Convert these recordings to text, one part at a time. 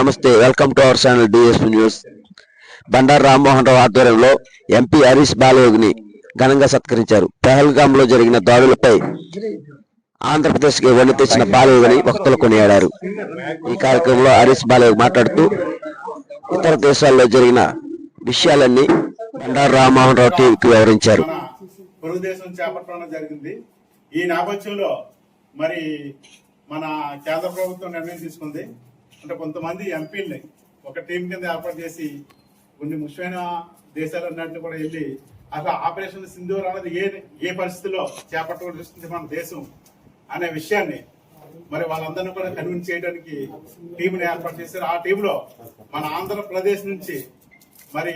నమస్తే welcome to our channel DSP News. Bandaru Rammohan Rao ఆధ్వర్యంలో MP Harish Balayogini ఘనంగా సత్కరించారు. పహల్గామ్లో జరిగిన దాడులపై ఆంధ్రప్రదేశ్కి కి తెచ్చిన బాలయోగిని భక్తులు కొనియాడారు. ఈ కార్యక్రమంలో హరీష్ బాలయోగి మాట్లాడుతూ ఇతర దేశాల్లో జరిగిన విషయాలన్నీ బండారు రామ్మోహన్ రావు టీవీకి వివరించారు. తెలుగుదేశం చేపట్టడం జరిగింది. ఈ నేపథ్యంలో మరి మన కేంద్ర ప్రభుత్వం నిర్ణయం తీసుకుంది. అంటే కొంతమంది ఎంపీల్ని ఒక టీం కింద ఏర్పాటు చేసి కొన్ని ముఖ్యమైన దేశాలన్నింటినీ కూడా వెళ్ళి అసలు ఆపరేషన్ సింధూర్ అనేది ఏ ఏ పరిస్థితిలో చేపట్టవలసింది మన దేశం అనే విషయాన్ని మరి వాళ్ళందరినీ కూడా కన్విన్స్ చేయడానికి టీంని ఏర్పాటు చేశారు. ఆ టీంలో మన ఆంధ్రప్రదేశ్ నుంచి మరి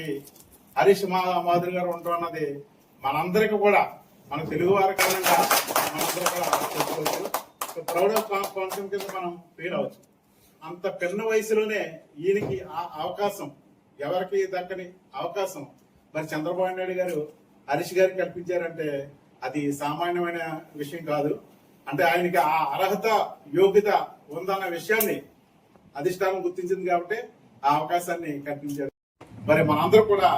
హరీష్ మా మాధురి గారు ఉండడం అన్నది మనందరికీ కూడా మన తెలుగు వారి కారణంగా మనందరూ కూడా చెప్పుకోవచ్చు. ప్రౌడ్ ఆఫ్ కాన్ఫిడెన్స్ కింద మనం ఫీల్ అవ్వచ్చు. అంత పిన్న వయసులోనే ఈయనకి ఆ అవకాశం ఎవరికి దక్కని అవకాశం? మరి చంద్రబాబు నాయుడు గారు హరీష్ గారికి కల్పించారంటే అది సామాన్యమైన విషయం కాదు. అంటే ఆయనకి ఆ అర్హత యోగ్యత ఉందన్న విషయాన్ని అధిష్టానం గుర్తించింది కాబట్టి ఆ అవకాశాన్ని కల్పించారు. మరి మనందరూ కూడా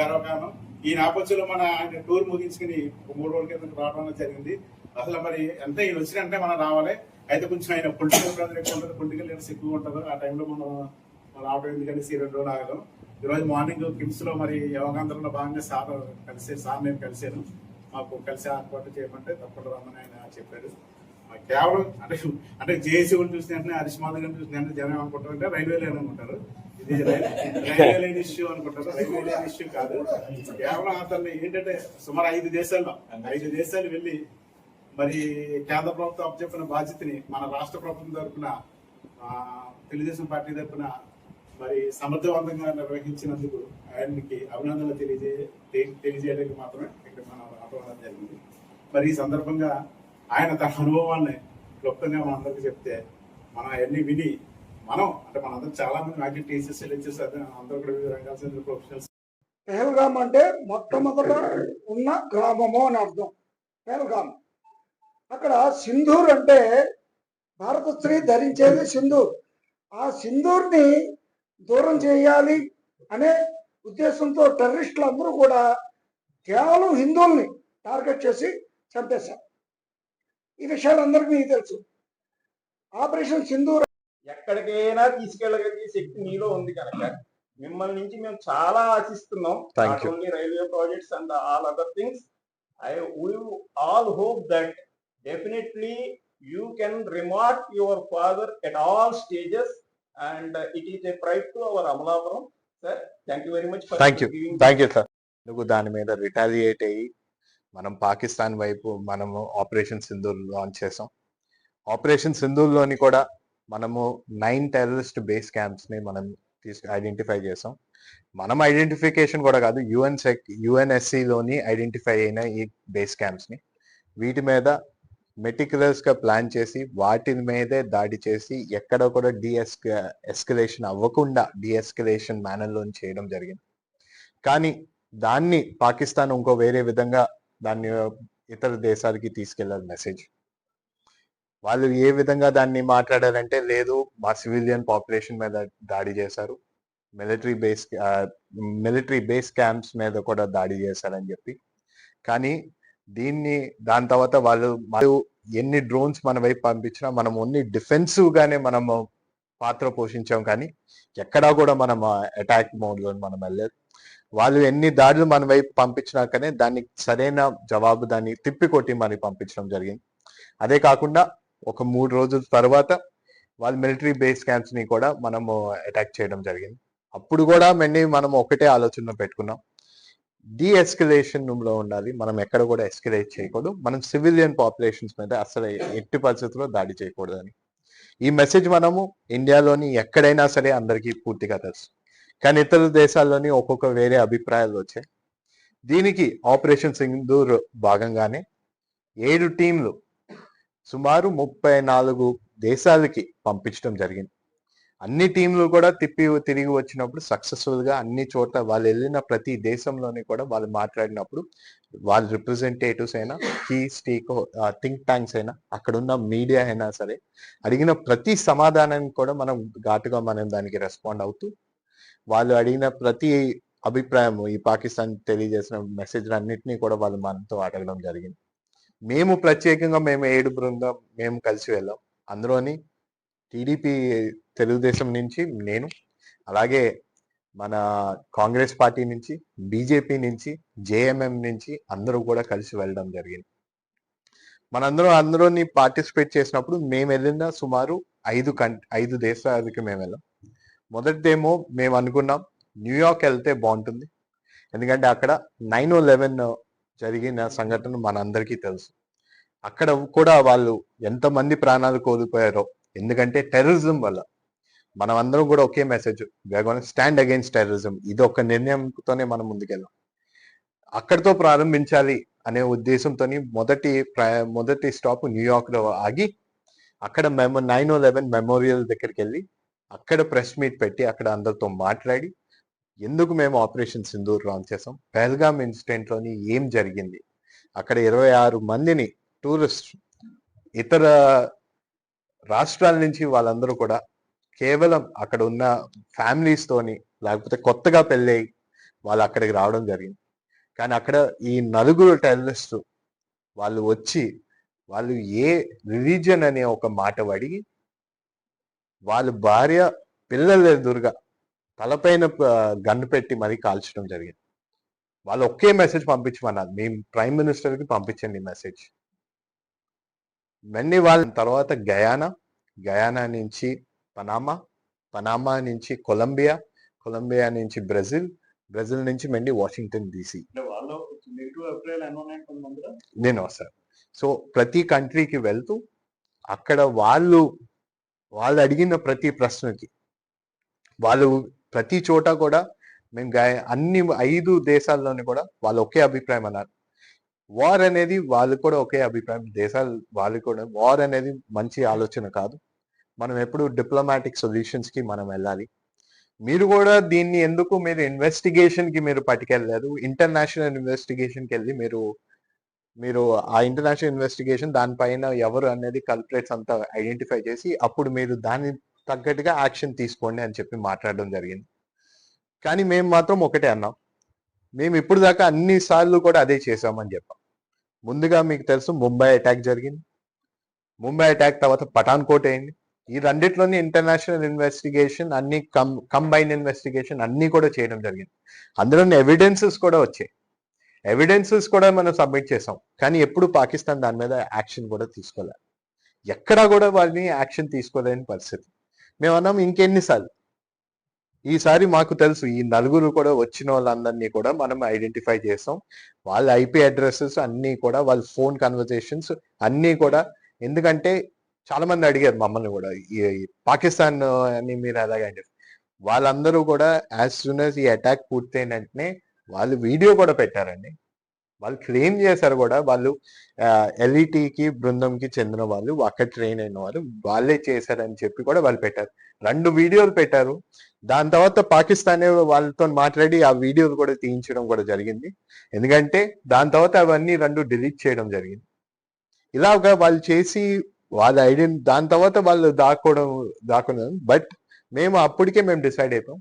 గర్వకారణం. ఈ నేపథ్యంలో మన ఆయన టూర్ ముగించుకుని ఒక మూడు రోజుల కింద రావడం జరిగింది. అసలు మరి ఎంత ఈయన వచ్చినంటే మనం రావాలి. అయితే కొంచెం ఆయన పొలిటికల్ ఎక్కువ ఉంటుంది పొలిటికల్ లీడర్స్ ఎక్కువ ఉంటారు ఆ టైంలో మనం రావడం ఎందుకంటే సీరియల్ రెండు రోజులు ఆగడం ఈ రోజు మార్నింగ్ కిమ్స్లో మరి యోగాంధ్రంలో భాగంగా సార్ కలిసే సార్ నేను కలిసాను మాకు కలిసి ఏర్పాటు చేయమంటే తప్పకుండా రమ్మని ఆయన చెప్పారు. కేవలం అంటే అంటే జేఏసీ కూడా చూసిన వెంటనే హరీష్ మాధవ్ గారిని చూసిన వెంటనే జనం అనుకుంటారు అంటే రైల్వే లైన్ అనుకుంటారు. ఇది రైల్వే లైన్ ఇష్యూ అనుకుంటారు. రైల్వే లైన్ ఇష్యూ కాదు. కేవలం అతన్ని ఏంటంటే సుమారు ఐదు దేశాల్లో ఐదు దేశాలు వెళ్ళి మరి కేంద్ర ప్రభుత్వం అప్పచెప్పిన బాధ్యతని మన రాష్ట్ర ప్రభుత్వం తరఫున తెలుగుదేశం పార్టీ తరఫున మరి సమర్థవంతంగా నిర్వహించినందుకు ఆయనకి అభినందనలు తెలియజే తెలియజేయడానికి మాత్రమే ఇక్కడ మనం రావడం జరిగింది. మరి ఈ సందర్భంగా ఆయన తన అనుభవాన్ని క్లుప్తంగా మనందరికీ చెప్తే మనం అవన్నీ విని మనం అంటే మనందరం చాలా మంది నాకు టీచర్స్ లెక్చర్స్ అందరూ కూడా వివిధ రంగాల చెందిన ప్రొఫెషనల్స్. పెహల్గాం అంటే మొట్టమొదట ఉన్న గ్రామము అని అర్థం. పెహల్గాం. అక్కడ సింధూర్ అంటే భారత స్త్రీ ధరించేది సింధూర్. ఆ సింధూర్ని దూరం చేయాలి అనే ఉద్దేశంతో టెర్రరిస్టులు అందరూ కూడా కేవలం హిందువుల్ని టార్గెట్ చేసి చంపేశారు. ఈ విషయాలు అందరికీ మీకు తెలుసు. ఆపరేషన్ సింధూర్ ఎక్కడికైనా తీసుకెళ్ళగలిగే శక్తి మీలో ఉంది కనుక మిమ్మల్ని నుంచి మేము చాలా ఆశిస్తున్నాం. Railway projects and all other things I we all hope that definitely you can remark your father at all stages and it is a pride to our Amalapuram sir thank you very much thank you thank you sir నువ్వు దాని మీద retaliate అయ్యి మనం పాకిస్తాన్ వైపు మనము operation Sindoor launch చేసాం. Operation సింధూర్లోని కూడా మనము నైన్ టెర్రరిస్ట్ బేస్ క్యాంప్స్ని మనం తీసుకు ఐడెంటిఫై చేసాం. మనం ఐడెంటిఫికేషన్ కూడా కాదు యుఎన్ సెక్లోని ఐడెంటిఫై అయిన ఈ బేస్ క్యాంప్స్ని. వీటి మీద మెటిక్యులర్స్గా ప్లాన్ చేసి వాటి మీదే దాడి చేసి ఎక్కడ కూడా డిఎస్క ఎస్కలేషన్ అవ్వకుండా డిఎస్కలేషన్ మేనర్లో చేయడం జరిగింది. కానీ దాన్ని పాకిస్తాన్ ఇంకో వేరే విధంగా దాన్ని ఇతర దేశాలకి తీసుకెళ్ళారు మెసేజ్ వాళ్ళు ఏ విధంగా దాన్ని మాట్లాడారంటే లేదు మా సివిలియన్ పాపులేషన్ మీద దాడి చేశారు. Military base military base camps మీద కూడా దాడి చేశారని చెప్పి. కానీ దీన్ని దాని తర్వాత వాళ్ళు మరియు ఎన్ని డ్రోన్స్ మన వైపు పంపించినా మనం ఓన్లీ డిఫెన్సివ్ గానే మనము పాత్ర పోషించాం కానీ ఎక్కడా కూడా మనం అటాక్ మోడ్లో మనం వెళ్ళలేదు. వాళ్ళు ఎన్ని దాడులు మన వైపు పంపించినాకనే దానికి సరైన జవాబు దాన్ని తిప్పికొట్టి మనకి పంపించడం జరిగింది. అదే కాకుండా ఒక మూడు రోజుల తర్వాత వాళ్ళ మిలిటరీ బేస్ క్యాంప్స్ని కూడా మనము అటాక్ చేయడం జరిగింది. అప్పుడు కూడా మళ్ళీ మనం ఒకటే ఆలోచన పెట్టుకున్నాం. డి ఎస్కలేషన్లో ఉండాలి. మనం ఎక్కడ కూడా ఎస్కలేట్ చేయకూడదు. మనం సివిలియన్ పాపులేషన్స్ మీద అసలు ఎట్టి పరిస్థితుల్లో దాడి చేయకూడదు అని ఈ మెసేజ్ మనము ఇండియాలోని ఎక్కడైనా సరే అందరికీ పూర్తిగా తెలుసు. కానీ ఇతర దేశాల్లోని ఒక్కొక్క వేరే అభిప్రాయాలు వచ్చాయి. దీనికి ఆపరేషన్ సింధూర్ భాగంగానే ఏడు టీంలు సుమారు ముప్పై నాలుగు దేశాలకి పంపించడం జరిగింది. అన్ని టీంలు కూడా తిప్పి తిరిగి వచ్చినప్పుడు సక్సెస్ఫుల్గా అన్ని చోట్ల వాళ్ళు వెళ్ళిన ప్రతి దేశంలోని కూడా వాళ్ళు మాట్లాడినప్పుడు వాళ్ళ రిప్రజెంటేటివ్స్ అయినా కీ స్టీక్ థింక్ ట్యాంక్స్ అయినా అక్కడ ఉన్న మీడియా అయినా సరే అడిగిన ప్రతి సమాధానానికి కూడా మనం ఘాటుగా మనం దానికి రెస్పాండ్ అవుతూ వాళ్ళు అడిగిన ప్రతి అభిప్రాయం ఈ పాకిస్తాన్ తెలియజేసిన మెసేజ్ అన్నింటినీ కూడా వాళ్ళు మనతో అడగడం జరిగింది. మేము ప్రత్యేకంగా మేము ఏడు బృందం మేము కలిసి వెళ్ళాం. అందులోని టీడీపీ తెలుగుదేశం నుంచి నేను అలాగే మన కాంగ్రెస్ పార్టీ నుంచి బీజేపీ నుంచి జేఎంఎం నుంచి అందరూ కూడా కలిసి వెళ్ళడం జరిగింది. మనందరం అందరూని పార్టిసిపేట్ చేసినప్పుడు మేము వెళ్ళిన సుమారు ఐదు కం ఐదు దేశాలకి మేము వెళ్ళాం. మొదటిదేమో మేము అనుకున్నాం న్యూయార్క్ వెళ్తే బాగుంటుంది. ఎందుకంటే అక్కడ నైన్ లెవెన్ జరిగిన సంఘటన మనందరికీ తెలుసు. అక్కడ కూడా వాళ్ళు ఎంతమంది ప్రాణాలు కోల్పోయారో ఎందుకంటే టెర్రరిజం వల్ల. మనం అందరం కూడా ఒకే మెసేజ్ స్టాండ్ అగైన్స్ టెర్రరిజం ఇది ఒక నిర్ణయంతోనే మనం ముందుకెళ్ళాం అక్కడితో ప్రారంభించాలి అనే ఉద్దేశంతో మొదటి ప్ర- మొదటి స్టాప్ న్యూయార్క్లో ఆగి అక్కడ మెమో నైన్ లెవెన్ మెమోరియల్ దగ్గరికి వెళ్ళి అక్కడ ప్రెస్ మీట్ పెట్టి అక్కడ అందరితో మాట్లాడి ఎందుకు మేము ఆపరేషన్ సింధూర్ లాంచ్ చేసాం పెహల్గామ్ ఇన్సిడెంట్లోని ఏం జరిగింది? అక్కడ ఇరవై ఆరు మందిని టూరిస్ట్ ఇతర రాష్ట్రాల నుంచి వాళ్ళందరూ కూడా కేవలం అక్కడ ఉన్న ఫ్యామిలీస్ తోని లేకపోతే కొత్తగా పెళ్ళై వాళ్ళు అక్కడికి రావడం జరిగింది. కానీ అక్కడ ఈ నలుగురు టెర్రరిస్ట్ వాళ్ళు వచ్చి వాళ్ళు ఏ రిలీజియన్ అనే ఒక మాట అడిగి వాళ్ళ భార్య పిల్లల ఎదురుగా తలపైన గన్ను పెట్టి మరీ కాల్చడం జరిగింది. వాళ్ళు ఒకే మెసేజ్ పంపించమన్నారు. మేము ప్రైమ్ మినిస్టర్కి పంపించండి మెసేజ్. వెన్నీ వాళ్ళ తర్వాత గయానా గయానా నుంచి పనామా పనామా నుంచి కొలంబియా కొలంబియా నుంచి బ్రెజిల్ బ్రెజిల్ నుంచి మెండి వాషింగ్టన్ డీసీ. నేను వస్తాను సో ప్రతి కంట్రీకి వెళ్తూ అక్కడ వాళ్ళు వాళ్ళు అడిగిన ప్రతి ప్రశ్నకి వాళ్ళు ప్రతి చోట కూడా మేము గా- అన్ని ఐదు దేశాల్లోని కూడా వాళ్ళు ఒకే అభిప్రాయం అన్నారు. వార్ అనేది వాళ్ళు కూడా ఒకే అభిప్రాయం. దేశాలు వాళ్ళు కూడా వార్ అనేది మంచి ఆలోచన కాదు. మనం ఎప్పుడు డిప్లొమాటిక్ సొల్యూషన్స్కి మనం వెళ్ళాలి. మీరు కూడా దీన్ని ఎందుకు మీరు ఇన్వెస్టిగేషన్కి మీరు పట్టుకెళ్ళలేదు? ఇంటర్నేషనల్ ఇన్వెస్టిగేషన్కి వెళ్ళి మీరు మీరు ఆ ఇంటర్నేషనల్ ఇన్వెస్టిగేషన్ దానిపైన ఎవరు అనేది కల్పరేట్స్ అంతా ఐడెంటిఫై చేసి అప్పుడు మీరు దాని తగ్గట్టుగా యాక్షన్ తీసుకోండి అని చెప్పి మాట్లాడడం జరిగింది. కానీ మేము మాత్రం ఒకటే అన్నాం. మేము ఇప్పుడు దాకా అన్ని సార్లు కూడా అదే చేసామని చెప్పాం. ముందుగా మీకు తెలుసు ముంబై అటాక్ జరిగింది. ముంబై అటాక్ తర్వాత పఠాన్కోట్ అయింది. ఈ రెండిట్లోని ఇంటర్నేషనల్ ఇన్వెస్టిగేషన్ అన్ని కం కంబైన్ ఇన్వెస్టిగేషన్ అన్ని కూడా చేయడం జరిగింది. అందులోని ఎవిడెన్సెస్ కూడా వచ్చాయి. ఎవిడెన్సెస్ కూడా మనం సబ్మిట్ చేసాం. కానీ ఎప్పుడు పాకిస్తాన్ దాని మీద యాక్షన్ కూడా తీసుకోలేదు ఎక్కడా కూడా వాళ్ళని యాక్షన్ తీసుకోలేని పరిస్థితి. మేము అన్నాం ఇంకెన్నిసార్లు? ఈసారి మాకు తెలుసు ఈ నలుగురు కూడా వచ్చిన వాళ్ళందరినీ కూడా మనం ఐడెంటిఫై చేస్తాం వాళ్ళ ఐపీ అడ్రసెస్ అన్నీ కూడా వాళ్ళ ఫోన్ కన్వర్జేషన్స్ అన్నీ కూడా. ఎందుకంటే చాలా మంది అడిగారు మమ్మల్ని కూడా. ఈ పాకిస్తాన్ అని మీరు అలాగే వాళ్ళందరూ కూడా యాజ్ సూన్ అస్ ఈ అటాక్ పూర్తయిన వెంటనే వాళ్ళు వీడియో కూడా పెట్టారండి. వాళ్ళు క్లెయిమ్ చేశారు కూడా. వాళ్ళు ఎల్ఈటికి బృందంకి చెందిన వాళ్ళు అక్కడ ట్రైన్ అయిన వాళ్ళు వాళ్ళే చేశారని చెప్పి కూడా వాళ్ళు పెట్టారు. రెండు వీడియోలు పెట్టారు. దాని తర్వాత పాకిస్తాన్ వాళ్ళతో మాట్లాడి ఆ వీడియోలు కూడా తీయించడం కూడా జరిగింది. ఎందుకంటే దాని తర్వాత అవన్నీ రెండు డిలీట్ చేయడం జరిగింది. ఇలాగా వాళ్ళు చేసి వాళ్ళ ఐడియా దాని తర్వాత వాళ్ళు దాక్కోవడం దాక్కున్నారు బట్ మేము అప్పటికే మేము డిసైడ్ అయిపోయాం.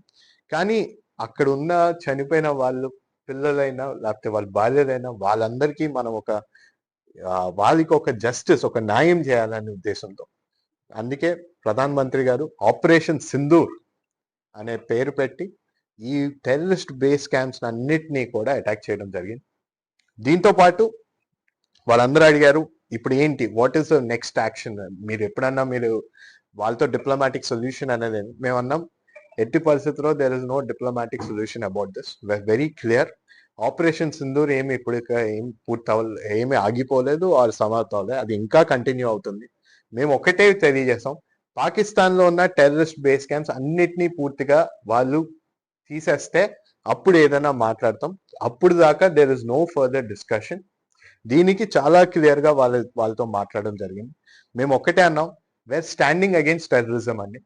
కానీ అక్కడ ఉన్న చనిపోయిన వాళ్ళు పిల్లలైనా లేకపోతే వాళ్ళ భార్యలైనా వాళ్ళందరికీ మనం ఒక వాళ్ళకి ఒక జస్టిస్ ఒక న్యాయం చేయాలనే ఉద్దేశంతో. అందుకే ప్రధాన మంత్రి గారు ఆపరేషన్ సింధూర్ అనే పేరు పెట్టి ఈ టెర్రరిస్ట్ బేస్ క్యాంప్స్ అన్నిటినీ కూడా అటాక్ చేయడం జరిగింది. దీంతో పాటు వాళ్ళందరూ అడిగారు ఇప్పుడు ఏంటి? What is the next action మీరు ఎప్పుడన్నా మీరు వాళ్ళతో డిప్లొమాటిక్ సొల్యూషన్ అనేది మేము అన్నాం ఎట్టి పరిస్థితుల్లో there is no diplomatic solution about this very clear Operation Sindoor ఏమి ఇప్పుడు ఏం పూర్తి అవ్వ ఏమి ఆగిపోలేదు ఆర్ సమాప్తం అవ్వలేదు అది ఇంకా కంటిన్యూ అవుతుంది. మేము ఒకటే తెలియజేస్తాం పాకిస్తాన్లో ఉన్న టెర్రరిస్ట్ బేస్ క్యాంప్స్ అన్నిటినీ పూర్తిగా వాళ్ళు తీసేస్తే అప్పుడు ఏదైనా మాట్లాడతాం. అప్పుడు దాకా there is no further discussion దీనికి చాలా క్లియర్గా వాళ్ళ వాళ్ళతో మాట్లాడడం జరిగింది. మేము ఒక్కటే అన్నాం వేర్ స్టాండింగ్ అగేన్స్ట్ టెర్రరిజం అని.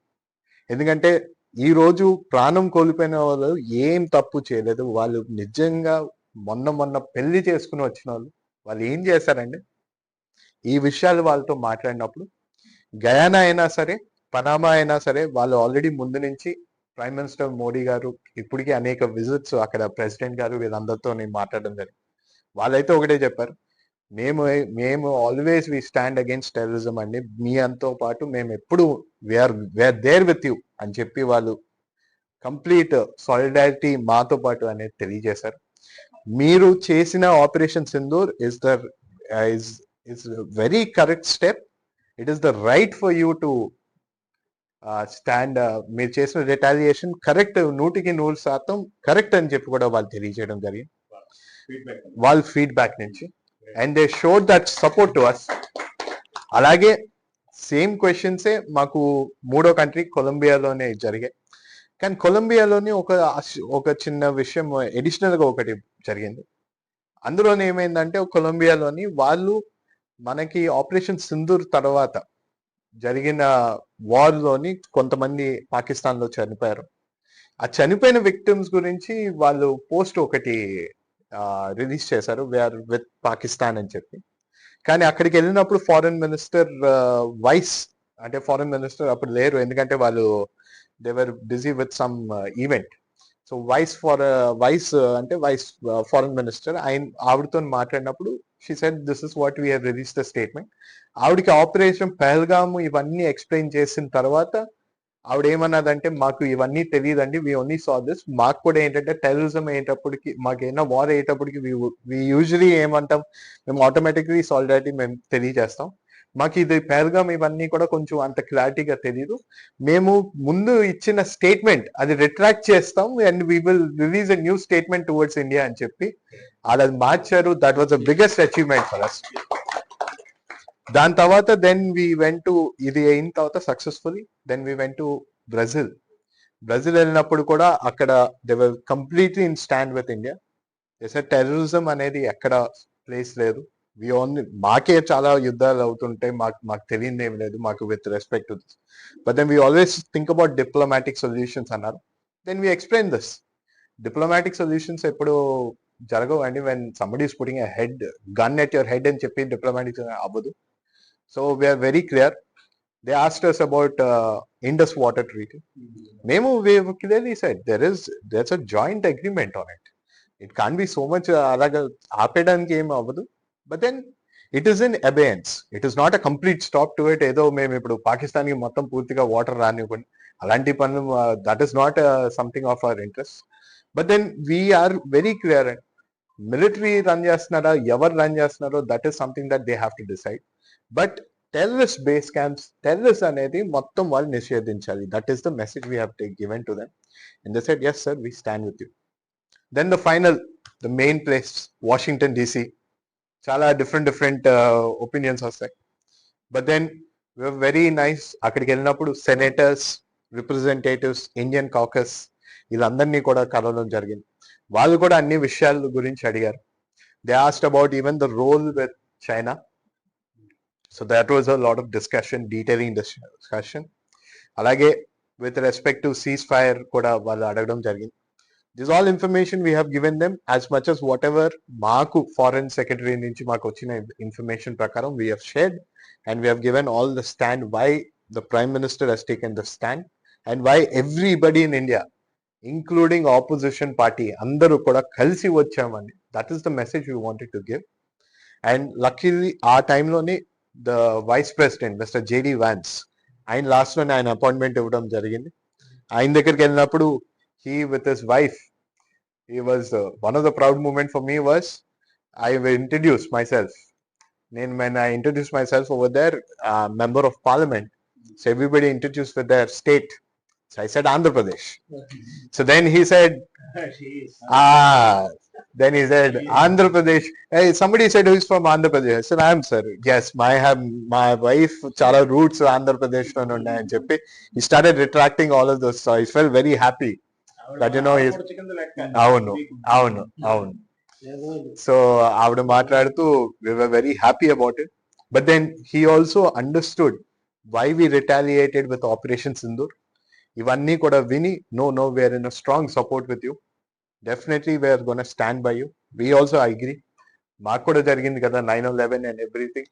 ఎందుకంటే ఈ రోజు ప్రాణం కోల్పోయిన వాళ్ళు ఏం తప్పు చేయలేదు. వాళ్ళు నిజంగా మొన్న మొన్న పెళ్ళి చేసుకుని వచ్చిన వాళ్ళు. వాళ్ళు ఏం చేశారండి? ఈ విషయాలు వాళ్ళతో మాట్లాడినప్పుడు గయానా అయినా సరే పనామా అయినా సరే వాళ్ళు ఆల్రెడీ ముందు నుంచి ప్రైమ్ మినిస్టర్ మోడీ గారు ఇప్పటికీ అనేక విజిట్స్ అక్కడ ప్రెసిడెంట్ గారు వీళ్ళందరితో నేను మాట్లాడడం జరిగింది. వాళ్ళైతే ఒకటే చెప్పారు మేము మేము always we stand against terrorism అండి. మీ అంతో పాటు మేము ఎప్పుడు we are we are there with you అని చెప్పి వాళ్ళు కంప్లీట్ సాలిడారిటీ మాతో పాటు అనేది తెలియజేశారు. మీరు చేసిన Operation Sindoor is the is is very correct step it is the right for you to stand మీరు చేసిన రిటాలియేషన్ కరెక్ట్ నూటికి నూరు శాతం కరెక్ట్ అని చెప్పి కూడా వాళ్ళు తెలియజేయడం జరిగింది. వాళ్ళ ఫీడ్బ్యాక్ నుంచి. And they showed that support to us అలాగే సేమ్ క్వశ్చన్సే మాకు మూడో కంట్రీ కొలంబియాలోనే జరిగాయి. కానీ కొలంబియాలోని ఒక ఒక చిన్న విషయం అడిషనల్గా ఒకటి జరిగింది. అందులోనే ఏమైందంటే కొలంబియాలోని వాళ్ళు మనకి ఆపరేషన్ సింధూర్ తర్వాత జరిగిన వార్లోని కొంతమంది పాకిస్తాన్లో చనిపోయారు. ఆ చనిపోయిన విక్టిమ్స్ గురించి వాళ్ళు పోస్ట్ ఒకటి రిలీజ్ చేశారు. వేఆర్ విత్ పాకిస్తాన్ అని చెప్పి. కానీ అక్కడికి వెళ్ళినప్పుడు ఫారెన్ మినిస్టర్ వైస్ అంటే ఫారెన్ మినిస్టర్ అప్పుడు లేరు. ఎందుకంటే వాళ్ళు they were busy with some event so vice for vice అంటే వైస్ ఫారెన్ మినిస్టర్ ఆయన ఆవిడతో మాట్లాడినప్పుడు she said this is what we release the statement ఆవిడకి ఆపరేషన్ పెహల్గాము ఇవన్నీ ఎక్స్ప్లెయిన్ చేసిన తర్వాత ఆవిడ ఏమన్నదంటే మాకు ఇవన్నీ తెలియదండి వి ఓన్లీ సా దిస్ మాకు కూడా ఏంటంటే టెర్రరిజం అయ్యేటప్పటికి మాకు ఏమైనా వార్ అయ్యేటప్పటికి వి యూజువలీ ఏమంటాం మేము ఆటోమేటిక్లీ సాలిడారిటీ మేము తెలియజేస్తాం. మాకు ఇది పేరుగా ఇవన్నీ కూడా కొంచెం అంత క్లారిటీగా తెలియదు మేము ముందు ఇచ్చిన స్టేట్మెంట్ అది రిట్రాక్ట్ చేస్తాం and we will release a new statement towards India అని చెప్పి అలా మార్చారు. That was the biggest achievement for us దాని తర్వాత దెన్ వి వెంట్ టు ఇది అయిన తర్వాత successfully then we went to Brazil Brazil వెళ్ళినప్పుడు కూడా అక్కడ they were completely in stand with India sir terrorism అనేది ఎక్కడ ప్లేస్ లేదు. వి ఓన్లీ మాకే చాలా యుద్ధాలు అవుతుంటాయి మాకు మాకు తెలియదు ఏం లేదు మాకు with respect to this but then we always think about diplomatic solutions అన్నారు. Then we explain this diplomatic solutions ఎప్పుడు జరగవు అండి when somebody is putting head gun at your head అని చెప్పి డిప్లొమాటిక్ అవ్వదు. So we are very clear they asked us about Indus water treaty మేము clearly said there is there's a joint agreement on it it can be so much అలాగా ఆపేయడానికి ఏం అవ్వదు but then it is in abeyance it is not a complete stop to it ఏదో మేము ఇప్పుడు పాకిస్తాన్కి మొత్తం పూర్తిగా వాటర్ రానివ్వండి అలాంటి పనులు that is not something of our interest but then we are very clear and military run చేస్తున్నారా ఎవరు రన్ చేస్తున్నారో that is something that they have to decide but terrorist base camps terrorist అనేది మొత్తం వాళ్ళు నిషేధించాలి. That is the message we have take given to them in the set yes sir we stand with you then the final the main place Washington DC చాలా different different opinions వస్తాయి. But then very nice అక్కడికి వెళ్ళినప్పుడు senators representatives Indian caucus వీళ్ళందరినీ కూడా కలవడం జరిగింది. వాళ్ళు కూడా అన్ని విషయాల గురించి అడిగారు. They asked about even the role with China so that was a lot of discussion detailing discussion అలాగే with respect to cease fire కూడా వాళ్ళు అడగడం జరిగింది. This all information we have given them as much as what ever మాకు foreign secretary నుంచి మాకు వచ్చిన information ప్రకారం we have shared and we have given all the stand why the prime minister he's taken the stand and why everybody in India including opposition party అందరూ కూడా కలిసి వచ్చామండి. That is the message you wanted to give and luckily ఆ టైంలోనే the vice president mister JD Vance ఆయన లాస్ట్లోనే ఆయన appointment ఇవ్వడం జరిగింది ఆయన దగ్గరికి వెళ్ళినప్పుడు he with his wife he was uh, one of the proud moment for me was i will introduce myself then when i introduced myself over there uh, member of parliament so everybody introduced with their state so i said andhra pradesh so then he said ah then he said andhra pradesh hey somebody said who's from andhra pradesh i said am sir yes my have my wife chala roots andhra pradesh unnayani చెప్పి he started retracting all of those so i felt very happy But you know, he's- అవును అవును అవును so ఆవిడ మాట్లాడుతూ we were very happy about it but then he also understood why we retaliated with operation Sindoor ఇవన్నీ కూడా విని no no we're in strong support with you definitely we are gonna stand by you we also agree మాకు కూడా జరిగింది కదా nine eleven and everything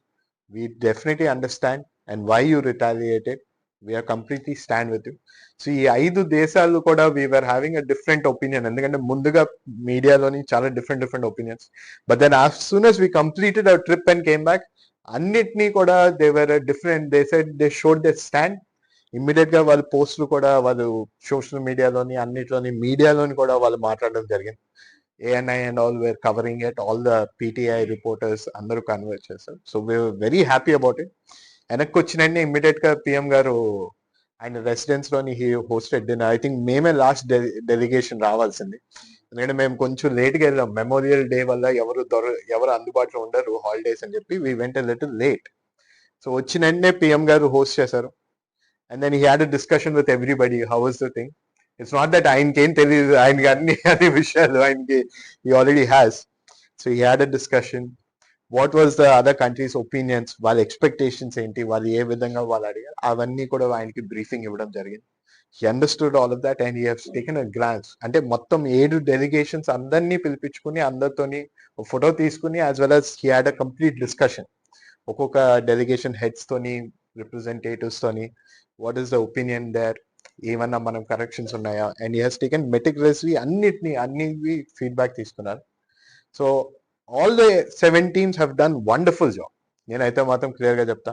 we definitely understand and why you retaliated we are completely stand with you so ఈ ఐదు దేశాలు కూడా we are having a different opinion ఎందుకంటే ముందుగా మీడియాలోని చాలా different different opinions but then as soon as we completed our trip and came back అన్నిటినీ కూడా they were different they said they showed they stand ఇమ్మీడియట్గా వాళ్ళ పోస్టులు కూడా వాళ్ళు సోషల్ మీడియాలోని అన్నిట్లోని మీడియాలోని కూడా వాళ్ళు మాట్లాడడం జరిగింది. ANI and all were covering it all the PTI reporters అందరూ కన్వర్ట్ చేశారు. So we are very happy about it వెనక్కి వచ్చిన ఇమ్మీడియట్గా పిఎం గారు ఆయన రెసిడెన్స్లోని he hosted dinner I think మేమే లాస్ట్ డెలిగేషన్ రావాల్సింది. ఎందుకంటే మేము కొంచెం లేట్గా వెళ్ళాం. మెమోరియల్ డే వల్ల ఎవరు దొర ఎవరు అందుబాటులో ఉండరు. హాలిడేస్ అని చెప్పి we went little late so వచ్చిన వెంటనే పిఎం గారు హోస్ట్ చేశారు. And then he had a discussion with everybody how was the thing it's not that ఆయనకి ఏం తెలియదు ఆయనకి అన్ని అన్ని విషయాలు ఆయనకి he already has so he had a discussion what was the other countries opinions వాళ్ళ ఎక్స్పెక్టేషన్స్ ఏంటి? వాళ్ళు ఏ విధంగా వాళ్ళు అడిగారు? అవన్నీ కూడా ఆయనకి బ్రీఫింగ్ ఇవ్వడం జరిగింది. He understood all of that and he has taken a glance అంటే మొత్తం ఏడు డెలిగేషన్స్ అందరినీ పిలిపించుకుని అందరితోని ఫోటో తీసుకుని as well as he had a complete discussion ఒక్కొక్క డెలిగేషన్ హెడ్స్ తోని రిప్రజెంటేటివ్స్ తోని what is the opinion there ఏమన్నా మనం కరెక్షన్స్ ఉన్నాయా? And he has taken meticulously అన్నిటిని అన్ని ఫీడ్బ్యాక్ తీసుకున్నారు so all the seven teams have done wonderful job నేనైతే మాత్రం క్లియర్గా చెప్తా.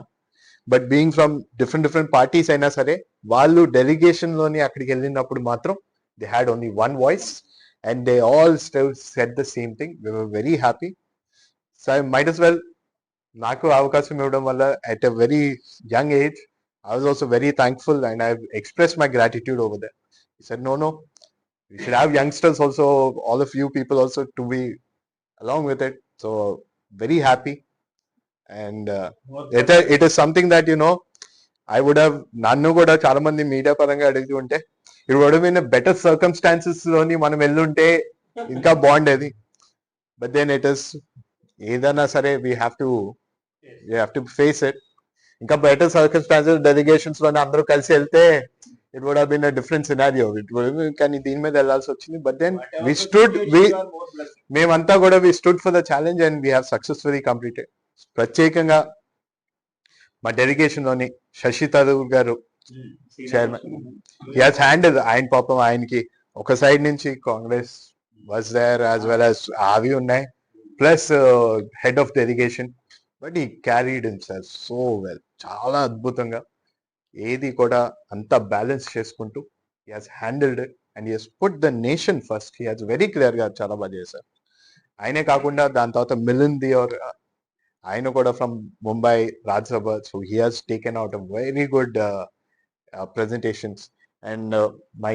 But being from different different parties అయినా సరే వాళ్ళు డెలిగేషన్లోని అక్కడికి వెళ్ళినప్పుడు మాత్రం they had only one voice and they all still set the same thing we very happy so I might as well నాకు అవకాశం ఇవ్వడం వల్ల at a very young age I was also very thankful and I express my gratitude over there said no no we should have youngsters also all of you people also to be along with it so very happy and uh, it, it is something that you know i would have నన్ను కూడా చాలా మంది media పరంగా అడుగుతూ ఉంటే it would been better circumstances లోని మనం వెళ్ళుంటే ఇంకా బాగుండేది బట్ దెన్ ఇట్ ఇస్ ఏదైనా సరే we have to we have to face it ఇంకా బెటర్ సర్కమ్స్టాన్సెస్ డెలిగేషన్స్లోనే అందరూ కలిసి వెళ్తే it would been a different scenario it would కానీ దీని మీద వెళ్ళాల్సి వచ్చింది. But then we stood we మేమంతా కూడా we stood for the challenge and we have successfully completed ప్రత్యేకంగా మా డెలిగేషన్లోని శశి తరూర్ గారు చైర్మన్ హియాస్ హ్యాండిల్ ఆయన పాపం ఆయనకి ఒక సైడ్ నుంచి Congress was there as well as అవి ఉన్నాయి. Plus head of delegation but ఈ క్యారీడ్ సార్ సో వెల్ చాలా అద్భుతంగా. ఏది కూడా అంతా బ్యాలెన్స్ చేసుకుంటూ he has handled and he has put the nation first he has very క్లియర్గా చాలా బాగా చేశారు. ఆయనే కాకుండా దాని తర్వాత మిలింద్ ఆర్ ఆయన కూడా from Mumbai Rajya Sabha so he has taken out a very good presentations and my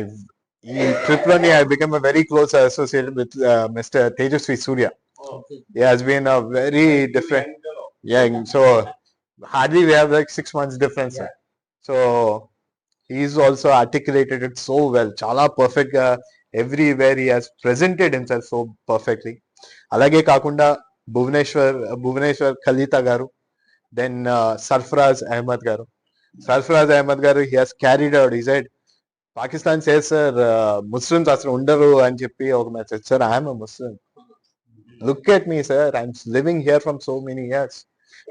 ఈ ట్రిప్లోని I become a very close associated with mister Tejasvi Surya he has been a very different yeah so hardly we have like six months difference sir. so he's also articulated it so well chala perfect గా everywhere he has presented himself so perfectly అలాగే కాకుండా భువనేశ్వర్ భువనేశ్వర్ ఖలీతా గారు then Sarfaraz Ahmed గారు సర్ఫరాజ్ అహ్మద్ గారు he has carried out ఈ side Pakistan says sir Muslims అసలు ఉండరు అని చెప్పి ఒక message sir I'm Muslim look at me sir i'm living here from so many years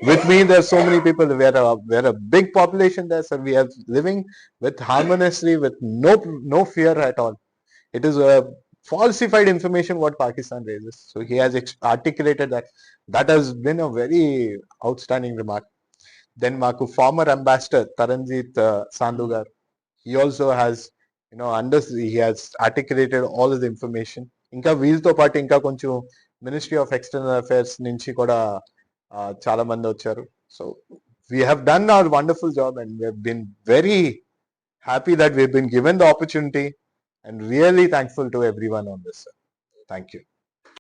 with me there's so many people we're a, we're a big population there sir we are living with harmoniously with no no fear at all it is a falsified information what pakistan raises so he has ex- articulated that that has been a very outstanding remark then maku former ambassador taranjit uh, sandu gar he also has you know under he has articulated all of the information ఇంకా వీళ్ళతో పాటు ఇంకా కొంచెం ministry of external affairs నుంచి కూడా ఆ, చాలా మంది వచ్చారు. So we have done our wonderful job and we been very happy that we been given the opportunity and really thankful to everyone on this thank you